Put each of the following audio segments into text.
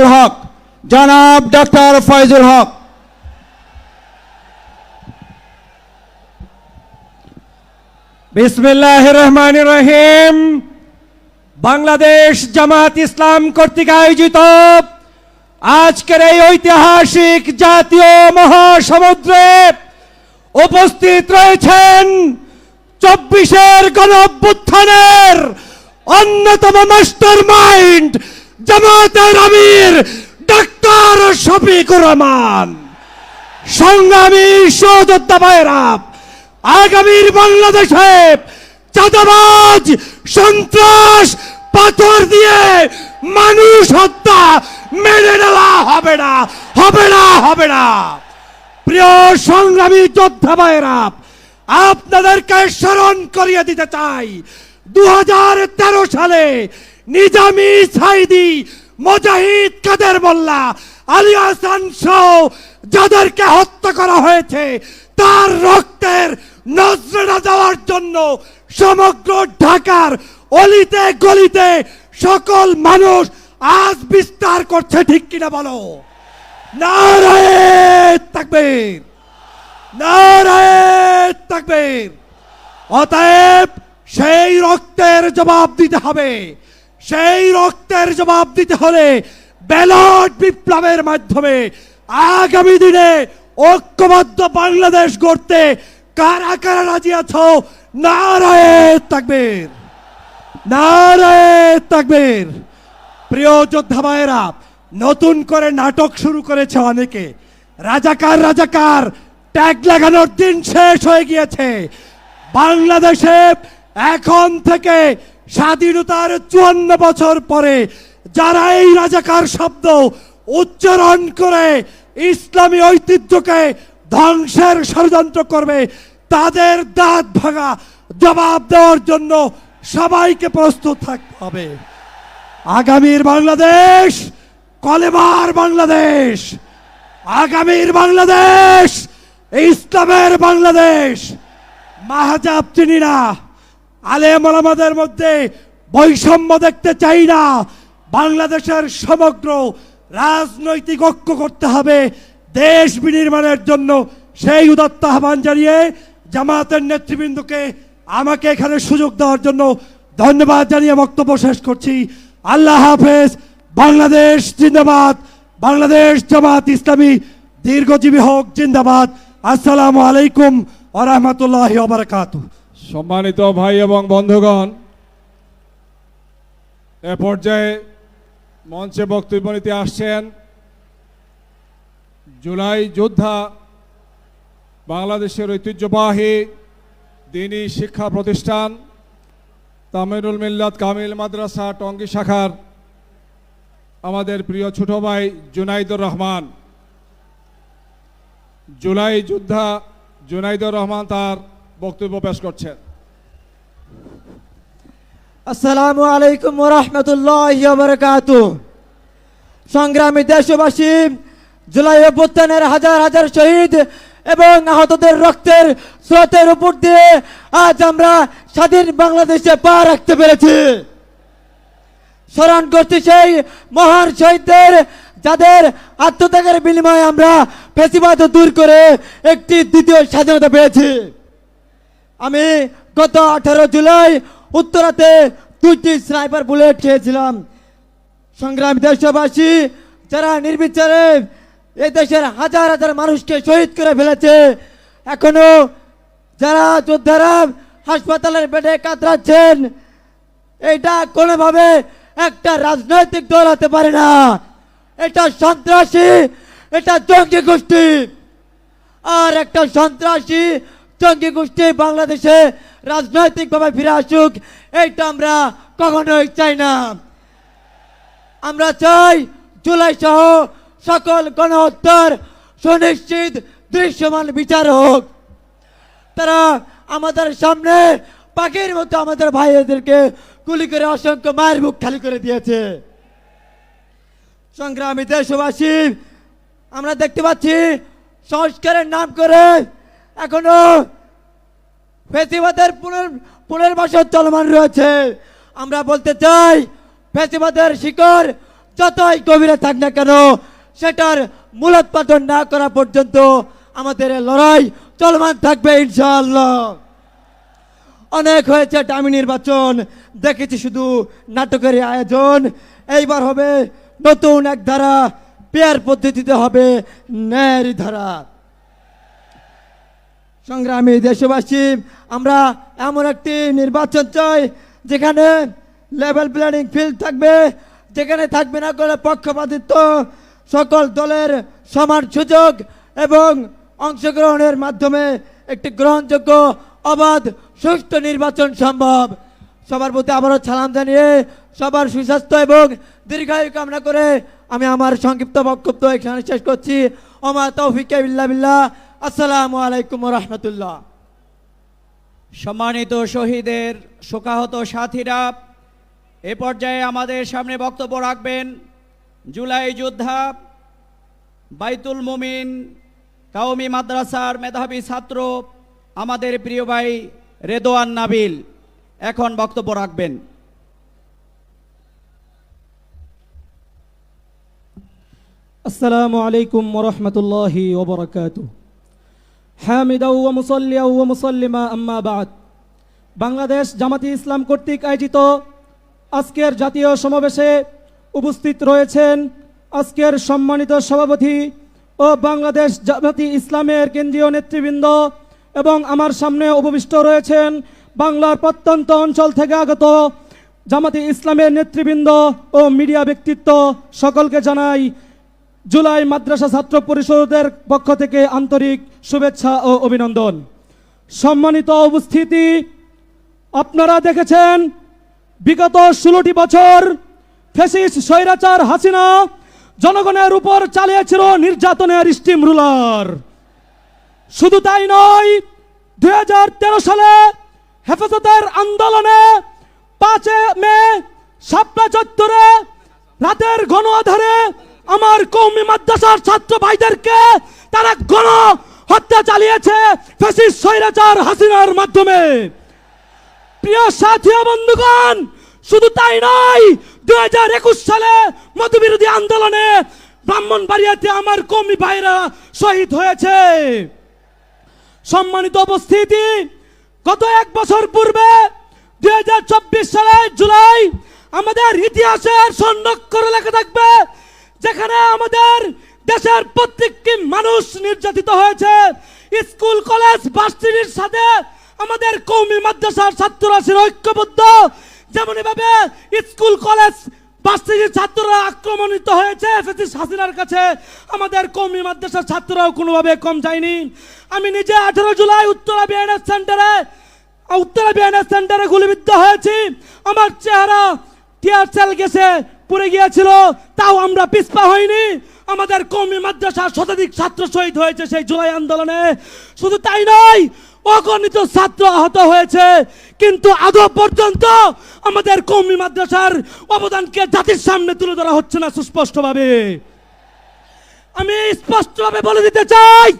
ফয়জুল হক। জনাব ডক্টর ফয়জুল হক। বিসমিল্লাহ রহমান রহিম। বাংলাদেশ জামাত ইসলাম কর্তৃক আয়োজিত আজকের এই ঐতিহাসিক জাতীয় মহাসমুদ্রে উপস্থিত রয়েছেন চব্বিশের গণ অভ্যুত্থানের অন্যতম মাস্টার মাইন্ড জামাতের আমির ডাক্তার শফিকুর রহমান। সংগ্রামী সহযোদ্ধা ভাইয়েরা আগামীর বাংলাদেশে চাঁদাবাজ, সন্ত্রাস, পাথর দিয়ে মানুষ হত্যা মেনে নেওয়া হবে না হবে না হবে না। প্রিয় সংগ্রামী যোদ্ধা ভাইয়েরা, আপনাদেরকে স্মরণ করিয়ে দিতে চাই দু হাজার তেরো সালে নিজামি সাইদি মুজাহিদ কাদের মোল্লা, আলী হাসান যাদেরকে হত্যা করা হয়েছে, তার রক্তের নজরা দেওয়ার জন্য সমগ্র ঢাকার অলিতে গলিতে সকল মানুষ আজ বিস্তার করছে, ঠিক কিনা বলো? নারায় তাকবীর নারায় তাকবীর। অতএব সেই রক্তের জবাব দিতে হবে। সেই রক্তের জবাব দিতে হলে ব্যালট বিপ্লবের মাধ্যমে আগামী দিনে ঐক্যবদ্ধ বাংলাদেশ গড়তে কারা কারা রাজি আছো? নারায় তাকবীর। নারায় তাকবীর। প্রিয় যোদ্ধা ভাইয়েরা, নতুন করে নাটক শুরু করেছে অনেকে। রাজাকার রাজাকার, ট্যাগ লাগানোর দিন শেষ হয়ে গিয়েছে। বাংলাদেশে এখন থেকে স্বাধীনতার চুয়ান্ন বছর পরে যারা এই রাজাকার শব্দ উচ্চারণ করে, ইসলামী ঐতিহ্যকে ধ্বংসের ষড়যন্ত্র করবে, তাদের দাঁত ভাঙা জবাব দেওয়ার জন্য সবাইকে প্রস্তুত থাকতে হবে। আগামীর বাংলাদেশ, কলেমার বাংলাদেশ, আগামীর বাংলাদেশ, ইসলামের বাংলাদেশ, মাহাজাব চিনি না আলেম আলামাদের মধ্যে বৈষম্য দেখতে চাই না। বাংলাদেশের সমগ্র রাজনৈতিক ঐক্য করতে হবে দেশ বিনির্মাণের জন্য। সেই উদাত্ত আহ্বান জানিয়ে জামাতের নেতৃবৃন্দকে আমাকে এখানে সুযোগ দেওয়ার জন্য ধন্যবাদ জানিয়ে বক্তব্য শেষ করছি। আল্লাহ হাফেজ, বাংলাদেশ জিন্দাবাদ। বাংলাদেশ জামাত ইসলামী দীর্ঘজীবী হোক, জিন্দাবাদ। আসসালামু আলাইকুম ও রহমতুল্লাহ সম্মানিত ভাই এবং বন্ধুগণ, এ পর্যায়ে মঞ্চে বক্তব্য নিতে আসছেন জুলাই যোদ্ধা বাংলাদেশের ঐতিহ্যবাহী দিনী শিক্ষা প্রতিষ্ঠান তামিরুল মিল্লাত কামিল মাদ্রাসা, টঙ্গী শাখার আমাদের প্রিয় ছোট ভাই জুনাইদুর রহমান। জুলাই যোদ্ধা জুনাইদুর রহমান তার বক্তব্য পেশ করছেন। আসসালামু আলাইকুম রহমতুল্লাহ বরকাত সংগ্রামী দেশবাসী, জুলাই অভ্যুত্থানের হাজার হাজার শহীদ এবং আহতদের রক্তের স্রোতের উপর দিয়ে আজ আমরা স্বাধীন বাংলাদেশে পা রাখতে পেরেছি। স্মরণ করছি সেই মহান শহীদদের, যাদের আত্মত্যাগের বিনিময়ে আমরা ফেসিবাদ দূর করে একটি দ্বিতীয় স্বাধীনতা পেয়েছি। আমি গত আঠারো জুলাই উত্তরাতে দুইটি স্নাইপার বুলেট খেয়েছিলাম। সংগ্রাম দেশবাসী, যারা নির্বিচারে এই দেশের হাজার হাজার মানুষকে শহীদ করে ফেলেছে, এখনও যারা যোদ্ধারা হাসপাতালের বেডে কাতরাচ্ছেন, এটা কোনোভাবে একটা রাজনৈতিক দল হতে পারে না। এটা সন্ত্রাসী, এটা জঙ্গি গোষ্ঠী। আর একটা সন্ত্রাসী জঙ্গি গোষ্ঠী বাংলাদেশে রাজনৈতিকভাবে ফিরে আসুক, এইটা আমরা কখনোই চাই না। আমরা চাই জুলাই সহ সকল গণহত্যার সুনিশ্চিত দৃশ্যমান বিচার হোক। তারা আমাদের সামনে পাখির মতো আমাদের ভাইদেরকে গুলি করে অসংখ্য মায়ের মুখ খালি করে দিয়েছে। সংগ্রামী দেশবাসী, আমরা দেখতে পাচ্ছি সংস্কারের নাম করে এখনও ফেসিবাদের পুনর, পুনর্বাসন চলমান রয়েছে। আমরা বলতে চাই, ফেসিবাদের শিকড় যতই গভীরে থাক না কেন, সেটার মূলোৎপাদন না করা পর্যন্ত আমাদের লড়াই চলমান থাকবে, ইনশাআল্লাহ। অনেক হয়েছে ডামি নির্বাচন। দেখেছি শুধু নাটকের আয়োজন। এইবার হবে নতুন এক ধারা, পেয়ার পদ্ধতিতে হবে ন্যায়ের ধারা। সংগ্রামী দেশবাসী, আমরা এমন একটি নির্বাচন চাই যেখানে লেভেল প্ল্যানিং ফিল্ড থাকবে, যেখানে থাকবে না কোনো পক্ষপাতিত্ব, সকল দলের সমান সুযোগ এবং অংশগ্রহণের মাধ্যমে একটি গ্রহণযোগ্য, অবাধ, সুষ্ঠু নির্বাচন সম্ভব। সবার প্রতি আবারও সালাম জানিয়ে সবার সুস্বাস্থ্য এবং দীর্ঘায়ু কামনা করে আমি আমার সংক্ষিপ্ত বক্তব্য এখানে শেষ করছি। ওমা তৌফিকে বিল্লাহ বিল্লাহ। আসসালামু আলাইকুম রহমতুল্লাহ। সম্মানিত শহীদের শোকাহত সাথীরা, এ পর্যায়ে আমাদের সামনে বক্তব্য রাখবেন জুলাই যোদ্ধা বাইতুল মুমিন কাউমি মাদ্রাসার মেধাবী ছাত্র আমাদের প্রিয় ভাই রেদোয়ান নাবিল। এখন বক্তব্য রাখবেন। আসসালামু আলাইকুম রহমতুল্লাহ ওবরাকাতুহ আম্মা বাদ। বাংলাদেশ জামাতি ইসলাম কর্তৃক আয়োজিত আজকের জাতীয় সমাবেশে উপস্থিত রয়েছেন আজকের সম্মানিত সভাপতি ও বাংলাদেশ জামাতি ইসলামের কেন্দ্রীয় নেতৃবৃন্দ এবং আমার সামনে উপবিষ্ট রয়েছেন বাংলার প্রত্যন্ত অঞ্চল থেকে আগত জামাতি ইসলামের নেতৃবৃন্দ ও মিডিয়া ব্যক্তিত্ব সকলকে জানাই জুলাই মাদ্রাসা ছাত্র পরিষদের পক্ষ থেকে আন্তরিক শুভেচ্ছা ও অভিনন্দন। সম্মানিত উপস্থিতি, আপনারা দেখেছেন, বিগত ষোলোটি বছর ফেসিস স্বৈরাচার হাসিনা জনগণের উপর চালিয়েছিল নির্যাতনের স্টিম রুলার। শুধু তাই নয়, দুই সালে হেফাজতের আন্দোলনে পাঁচে মে সাপলা চত্বরে রাতের ঘন আধারে আমার কৌমি মাদ্রাসার ছাত্র ভাইদেরকে তারা গণ হত্যা চালিয়েছে স্বৈরাচার হাসিনার মাধ্যমে। প্রিয় সাথী বন্ধুগণ, শুধু তাই নয় দুই হাজার একুশ সালে মতবিরোধী আন্দোলনে ব্রাহ্মণবাড়িয়াতে আমার কমি ভাইরা শহীদ হয়েছে। সম্মানিত উপস্থিতি, গত এক বছর পূর্বে দুই সালের জুলাই আমাদের ইতিহাসের স্বর্ণাক্ষরে লেখা থাকবে যেখানে আমাদের দেশের প্রত্যেকটি মানুষ নির্যাতিত হয়েছে, স্কুল, কলেজ, ভার্সিটির সাথে আমাদের কৌমি মাদ্রাসার ছাত্ররা ছিল ঐক্যবদ্ধ। যেমন এভাবে স্কুল, কলেজ, ভার্সিটির ছাত্ররা আক্রমণিত হয়েছে ফেসিস হাসিনার কাছে আমাদের কৌমি মাদ্রাসার ছাত্ররাও কোনোভাবে কম যায়নি। আমি নিজে আঠারো জুলাই উত্তরা বিএনএস সেন্টারে উত্তরা বিএনএস সেন্টারে গুলিবিদ্ধ হয়েছি। আমার চেহারা টিয়ার সেল গেছে। পুড়ে গিয়েছিল, তাও আমরা পিছপা হইনি আমাদের কৌমি মাদ্রাসার শতাধিক ছাত্র শহীদ হয়েছে সেই জুলাই আন্দোলনে। শুধু তাই নয়, অগণিত ছাত্র আহত হয়েছে। কিন্তু আদৌ পর্যন্ত আমাদের কৌমি মাদ্রাসার অবদানকে জাতির সামনে তুলে ধরা হচ্ছে না সুস্পষ্টভাবে। আমি স্পষ্টভাবে বলে দিতে চাই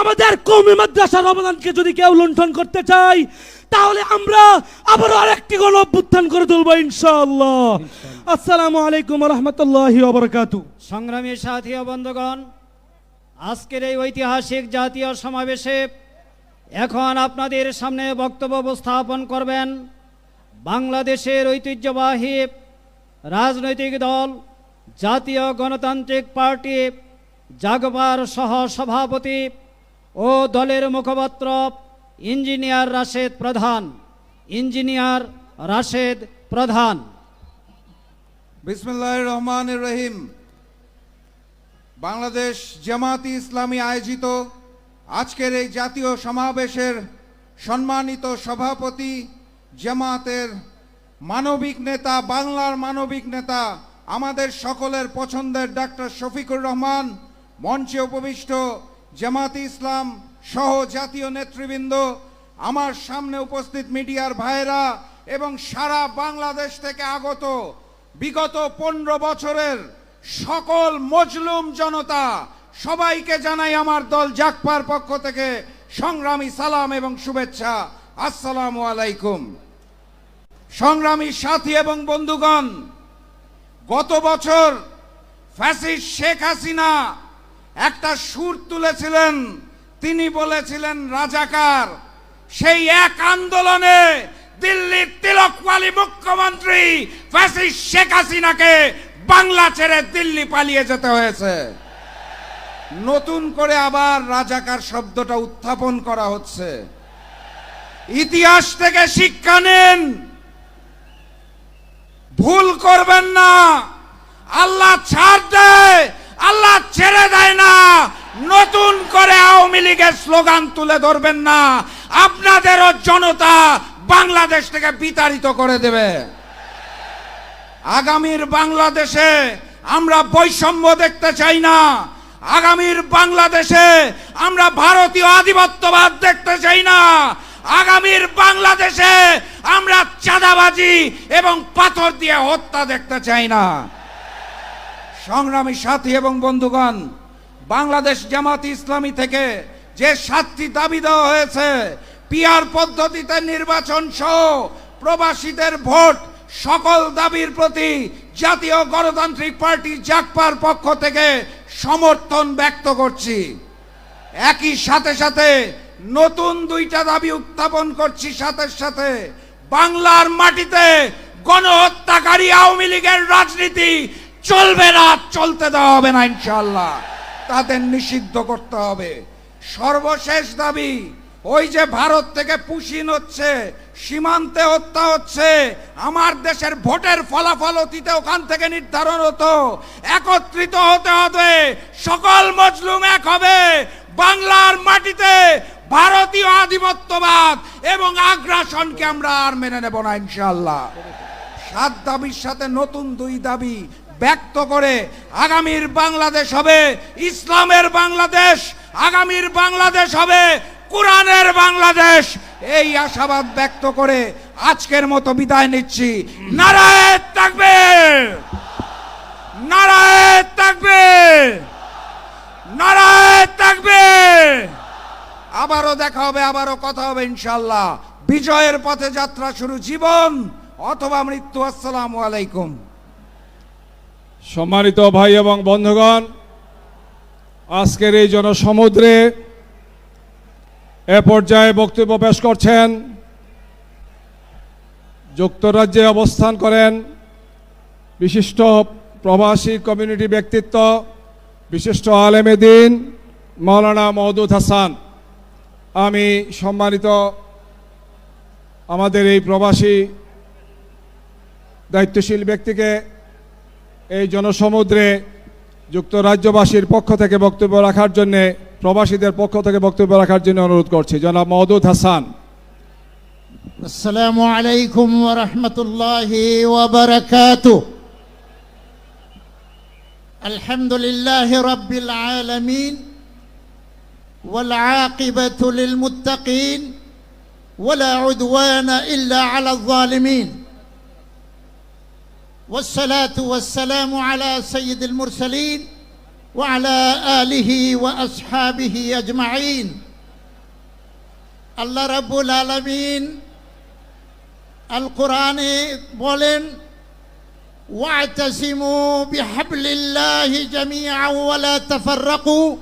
আমাদের কৌমি মাদ্রাসার অবদানকে যদি কেউ লুণ্ঠন করতে চাই তাহলে আমরা আবারও আরেকটি গণ অভ্যুত্থান করে তুলবো ইনশাআল্লাহ। আসসালামু আলাইকুম রহমতুল্লাহি ওবরাকাতু। সংগ্রামী সাথী বন্ধুগণ আজকের এই ঐতিহাসিক জাতীয় সমাবেশে এখন আপনাদের সামনে বক্তব্য উপস্থাপন করবেন বাংলাদেশের ঐতিহ্যবাহী রাজনৈতিক দল জাতীয় গণতান্ত্রিক পার্টি জাগবার সহ সভাপতি ও দলের মুখপাত্র ইঞ্জিনিয়ার রাশেদ প্রধান। ইঞ্জিনিয়ার রাশেদ প্রধান। বিসমুল্লাহ রহমান রহিম। বাংলাদেশ জামাতি ইসলামী আয়োজিত আজকের এই জাতীয় সমাবেশের সম্মানিত সভাপতি জামাতের মানবিক নেতা, বাংলার মানবিক নেতা, আমাদের সকলের পছন্দের ডাক্তার শফিকুর রহমান মঞ্চে উপবিষ্ট জামাতি ইসলাম সহ জাতীয় নেতৃবৃন্দ, আমার সামনে উপস্থিত মিডিয়ার ভাইরা এবং সারা বাংলাদেশ থেকে আগত বিগত পনেরো বছরের সকল মজলুম জনতা, সবাইকে জানাই আমার দল জাকপার পক্ষ থেকে সংগ্রামী সালাম এবং শুভেচ্ছা। আসসালামু আলাইকুম। সংগ্রামী সাথী এবং বন্ধুগণ, গত বছর ফ্যাসিস্ট শেখ হাসিনা একটা সুর তুলেছিলেন, তিনি বলেছিলেন, রাজাকার, সেই এক আন্দোলনে দিল্লির তিলকওয়ালি মুখ্যমন্ত্রী ফ্যাসিস্ট শেখ হাসিনাকে বাংলা ছেড়ে দিল্লি পালিয়ে যেতে হয়েছে। নতুন করে আবার রাজাকার শব্দটা উত্থাপন করা হচ্ছে। ইতিহাস থেকে শিক্ষা নেন। ভুল করবেন না। আল্লাহ ছাড় দেয়, আল্লাহ করে আওয়ামী লীগের স্লোগান তুলে ধরবেন না। আপনাদেরও জনতা বাংলাদেশ থেকে বিতাড়িত করে দেবে। আগামীর বাংলাদেশে আমরা বৈষম্য দেখতে চাই না। আগামীর বাংলাদেশে আমরা ভারতীয় আধিপত্যবাদ দেখতে চাই না। আগামীর বাংলাদেশে আমরা চাঁদাবাজি এবং পাথর দিয়ে হত্যা দেখতে চাই না। সংগ্রামী সাথী এবং বন্ধুগণ বাংলাদেশ জামাত ইসলামী থেকে যে সাতটি দাবি দেওয়া হয়েছে, পিয়ার পদ্ধতিতে নির্বাচন সহ প্রবাসীদের ভোট, সকল দাবির প্রতি জাতীয় গণতান্ত্রিক পার্টি জাকপার পক্ষ থেকে সমর্থন ব্যক্ত করছি। একই সাথে সাথে নতুন দুইটা দাবি উত্থাপন করছি সাথে সাথে। বাংলার মাটিতে গণহত্যাকারী আওয়ামী লীগের রাজনীতি চলবে না, চলতে দেওয়া হবে না ইনশাল্লাহ তাদের নিষিদ্ধ করতে হবে। সর্বশেষ দাবি, ওই যে ভারত থেকে পুশিন হচ্ছে, সীমান্তে হত্যা হচ্ছে, আমার দেশের ভোটের ফলাফল অতীতে ওখান থেকে নির্ধারণ হতো। একত্রিত হতে হবে, সকল মজলুম এক হবে। বাংলার মাটিতে ভারতীয় আধিপত্যবাদ এবং আগ্রাসনকে আমরা আর মেনে নেব না ইনশাল্লাহ সাত দাবির সাথে নতুন দুই দাবি ব্যক্ত করে আগামীর বাংলাদেশ হবে ইসলামের বাংলাদেশ, আগামীর বাংলাদেশ হবে কোরআনের বাংলাদেশ। এই আশাবাদ ব্যক্ত করে আজকের মতো বিদায় নিচ্ছি। নারায় থাকবে নারায় থাকবে নারায় থাকবে আবারও দেখা হবে, আবারও কথা হবে ইনশাল্লাহ বিজয়ের পথে যাত্রা শুরু, জীবন অথবা মৃত্যু। আসসালামু আলাইকুম। সম্মানিত ভাই এবং বন্ধুগণ, আজকের এই জনসমুদ্রে এ পর্যায়ে বক্তব্য পেশ করছেন, যুক্তরাজ্যে অবস্থান করেন বিশিষ্ট প্রবাসী কমিউনিটি ব্যক্তিত্ব, বিশিষ্ট আলেমে দিন মৌলানা মওদুদ হাসান। আমি সম্মানিত আমাদের এই প্রবাসী দায়িত্বশীল ব্যক্তিকে এই জনসমুদ্রে যুক্তরাজ্যবাসীর পক্ষ থেকে বক্তব্য রাখার জন্য প্রবাসীদের পক্ষ থেকে বক্তব্য রাখার জন্য অনুরোধ করছি জনাব মওদুদ হাসান السلام عليكم ورحمة الله وبركاته الحمد لله رب العالمين والعاقبة للمتقين ولا عدوان إلا على الظالمين والصلاة والسلام على سيد المرسلين وعلى آله وأصحابه أجمعين الله رب العالمين আল কোরআনে বলেন واعتصموا بحبل الله جميعا ولا تفرقوا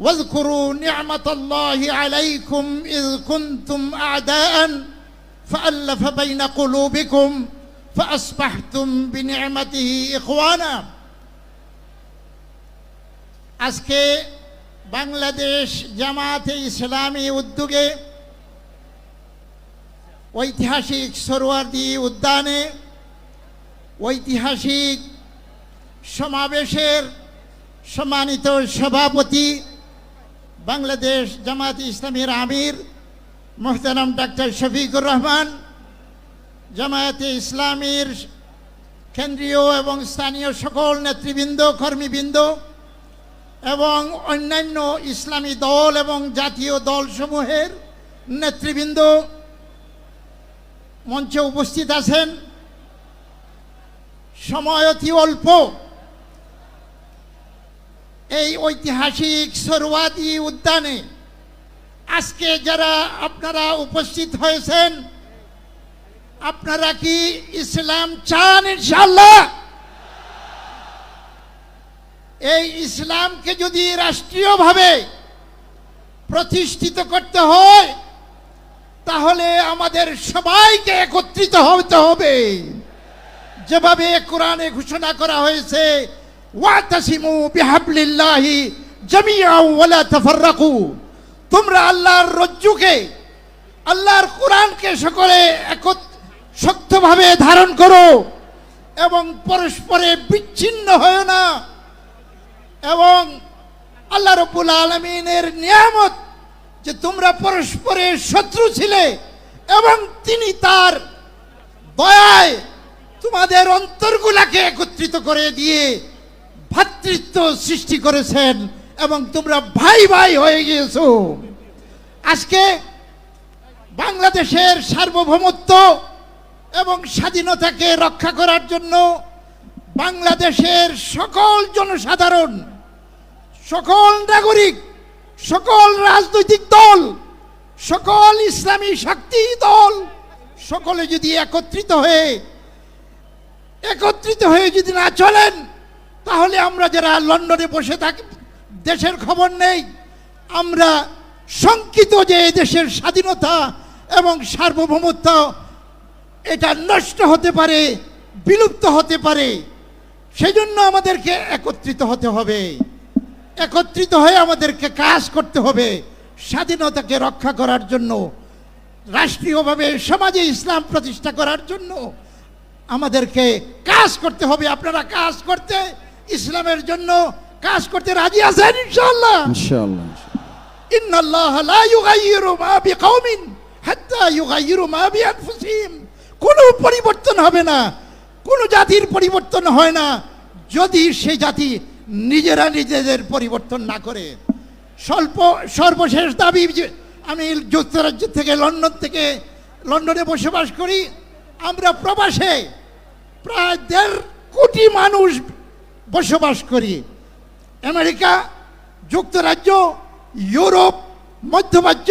واذكروا نعمة الله عليكم إذ كنتم أعداء فألف بين قلوبكم فأصبحتم بنعمته إخوانا আজকে বাংলাদেশ জামাতে ইসলামী উদ্যোগে ঐতিহাসিক সরোয়ার্দি উদ্যানে ঐতিহাসিক সমাবেশের সম্মানিত সভাপতি বাংলাদেশ জামাত ইসলামীর আমির মোহতারাম ডাক্তার শফিকুর রহমান জামায়াতে ইসলামীর কেন্দ্রীয় এবং স্থানীয় সকল নেতৃবৃন্দ, কর্মীবৃন্দ এবং অন্যান্য ইসলামী দল এবং জাতীয় দলসমূহের নেতৃবৃন্দ মঞ্চে উপস্থিত আছেন। সময় অতি অল্প। এই ঐতিহাসিক সরোয়াদি উদ্যানে আজকে যারা আপনারা উপস্থিত হয়েছেন আপনারা কি ইসলাম চান ইনশাল্লাহ এই ইসলামকে যদি রাষ্ট্রীয়ভাবে প্রতিষ্ঠিত করতে হয়, তাহলে আমাদের সবাইকে একত্রিত হতে হবে। যেভাবে কোরআনে ঘোষণা করা হয়েছে বিহাবলিল্লাহি তোমরা আল্লাহর রজ্জুকে, আল্লাহর কোরআনকে সকলে একত শক্তভাবে ধারণ করো এবং পরস্পরে বিচ্ছিন্ন হয় না। এবং আল্লাহ রব্বুল আলমিনের নিয়ামত যে তোমরা পরস্পরের শত্রু ছিলে এবং তিনি তার দয়ায় তোমাদের অন্তরগুলাকে একত্রিত করে দিয়ে ভাতৃত্ব সৃষ্টি করেছেন এবং তোমরা ভাই ভাই হয়ে গিয়েছো। আজকে বাংলাদেশের সার্বভৌমত্ব এবং স্বাধীনতাকে রক্ষা করার জন্য বাংলাদেশের সকল জনসাধারণ, সকল নাগরিক, সকল রাজনৈতিক দল, সকল ইসলামী শক্তি দল, সকলে যদি একত্রিত হয়ে একত্রিত হয়ে যদি না চলেন, তাহলে আমরা যারা লন্ডনে বসে থাকি, দেশের খবর নেই, আমরা শঙ্কিত যে দেশের স্বাধীনতা এবং সার্বভৌমত্ব এটা নষ্ট হতে পারে বিলুপ্ত হতে পারে। সেজন্য আমাদেরকে একত্রিত হতে হবে। একত্রিত হয়ে আমাদেরকে কাজ করতে হবে স্বাধীনতাকে রক্ষা করার জন্য রাষ্ট্রীয়ভাবে সমাজে ইসলাম প্রতিষ্ঠা করার জন্য আমাদেরকে কাজ করতে হবে। আপনারা কাজ করতে ইসলামের জন্য কাজ করতে রাজি আছেন ইনশাআল্লাহ? ইনশাআল্লাহ। ইন্নাল্লাহ লা ইউগাইয়িরু মা বিকাউমিন হাত্তা ইউগাইয়িরু মা বিআনফুসিহিম। কোনো পরিবর্তন হবে না, কোনো জাতির পরিবর্তন হয় না, যদি সে জাতি নিজেরা নিজেদের পরিবর্তন না করে। স্বল্প, সর্বশেষ দাবি আমি যুক্তরাজ্য থেকে লন্ডন থেকে লন্ডনে বসবাস করি, আমরা প্রবাসে প্রায় দেড় কোটি মানুষ বসবাস করি। আমেরিকা, যুক্তরাজ্য, ইউরোপ, মধ্যপ্রাচ্য,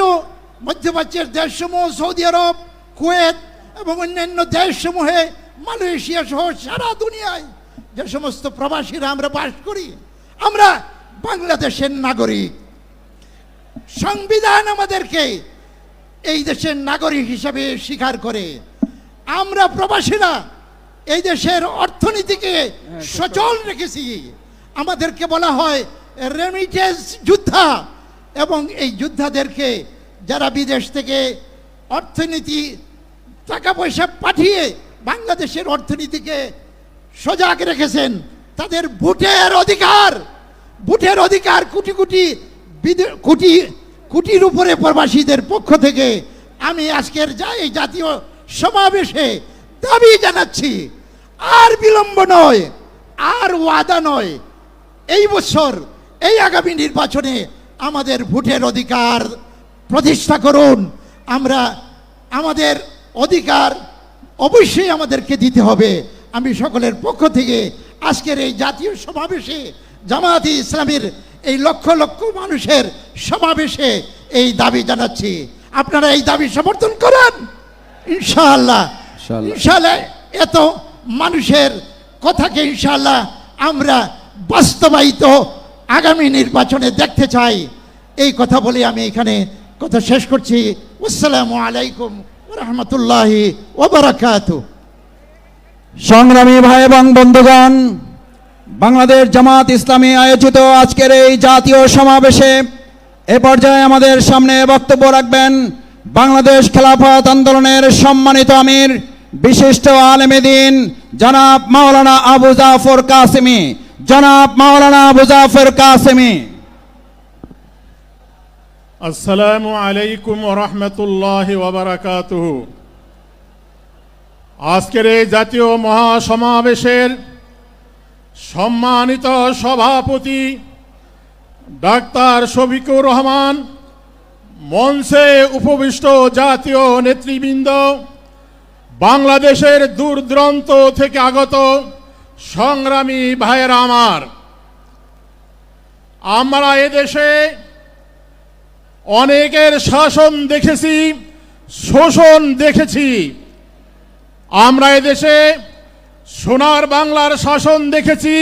মধ্যপ্রাচ্যের দেশসমূহ, সৌদি আরব, কুয়েত এবং অন্যান্য দেশসমূহে মালয়েশিয়া সহ সারা দুনিয়ায় যে সমস্ত প্রবাসীরা আমরা বাস করি আমরা বাংলাদেশের নাগরিক। সংবিধান আমাদেরকে এই দেশের নাগরিক হিসাবে স্বীকার করে। আমরা প্রবাসীরা এই দেশের অর্থনীতিকে সচল রেখেছি। আমাদেরকে বলা হয় রেমিটেন্স যোদ্ধা এবং এই যোদ্ধাদেরকে যারা বিদেশ থেকে অর্থনীতি টাকা পয়সা পাঠিয়ে বাংলাদেশের অর্থনীতিকে সজাগ রেখেছেন। তাদের ভোটের অধিকার ভোটের অধিকার কোটি কোটি কোটি, কোটির উপরে প্রবাসীদের পক্ষ থেকে আমি আজকের এই জাতীয় সমাবেশে দাবি জানাচ্ছি, আর বিলম্ব নয়, আর ওয়াদা নয়, এই বছর, এই আগামী নির্বাচনে আমাদের ভোটের অধিকার প্রতিষ্ঠা করুন। আমরা আমাদের অধিকার অবশ্যই আমাদেরকে দিতে হবে। আমি সকলের পক্ষ থেকে আজকের এই জাতীয় সমাবেশে জামায়াতি ইসলামের এই লক্ষ লক্ষ মানুষের সমাবেশে এই দাবি জানাচ্ছি। আপনারা এই দাবি সমর্থন করেন? ইনশাআল্লাহ। ইনশাআল্লাহ। এত মানুষের কথাকে ইনশাআল্লাহ আমরা বাস্তবায়িত আগামী নির্বাচনে দেখতে চাই। এই কথা বলে আমি এখানে কথা শেষ করছি। আসসালামু আলাইকুম সংগ্রামী ভাই এবং বন্ধুগণ, বাংলাদেশ জামাত ইসলামী আয়োজিত আজকের এই জাতীয় সমাবেশে এ পর্যায়ে আমাদের সামনে বক্তব্য রাখবেন বাংলাদেশ খেলাফত আন্দোলনের সম্মানিত আমির, বিশিষ্ট আলেমেদিন জনাব মাওলানা আবু জাফর কাসেমি। জনাব মাওলানা আবু জাফর কাসেমি। আসসালামু আলাইকুম রহমতুল্লাহ ওবরাকাতুহু আজকের এই জাতীয় মহাসমাবেশের সম্মানিত সভাপতি ডাক্তার শফিকুর রহমান, মঞ্চে উপবিষ্ট জাতীয় নেতৃবৃন্দ, বাংলাদেশের দূরদূরান্ত থেকে আগত সংগ্রামী ভাইয়েরা আমার। আমরা এদেশে অনেকের শাসন দেখেছি, শোষণ দেখেছি। আমরা এদেশে সোনার বাংলার শাসন দেখেছি,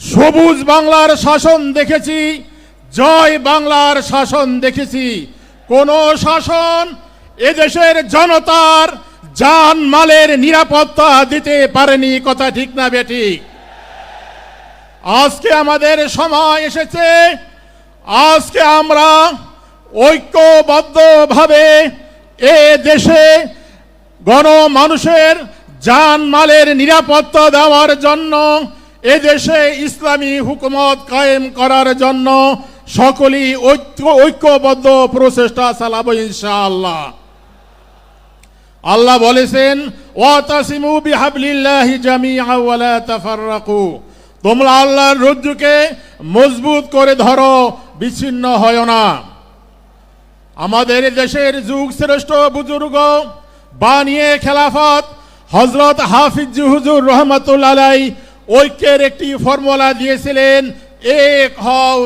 সবুজ বাংলার শাসন দেখেছি, জয় বাংলার শাসন দেখেছি। কোন শাসন এদেশের জনতার জান মালের নিরাপত্তা দিতে পারেনি, কথা ঠিক না বেঠিক আজকে আমাদের সময় এসেছে, আজকে আমরা ঐক্যবদ্ধভাবে এ দেশে গণমানুষের জান মালের নিরাপত্তা দেওয়ার জন্য এদেশে ইসলামী হুকুমত কায়েম করার জন্য সকলেই ঐক্য, ঐক্যবদ্ধ প্রচেষ্টা চালাবো ইনশাআল্লাহ। আল্লাহ বলেছেন, ওয়াতাসিমু বিহাবলিল্লাহি জামিআ ওয়া লা তাফাররাকু। তোমরা আল্লাহর রজ্জুকে মজবুত করে ধরো, বিচ্ছিন্ন হয় না। আমাদের দেশের যুগ শ্রেষ্ঠ বুজুর্গ বানিয়ে খেলাফত হজরত হাফিজ হুজুর রহমতুল্লাহ ঐক্যের একটি ফর্মুলা দিয়েছিলেন, এক হও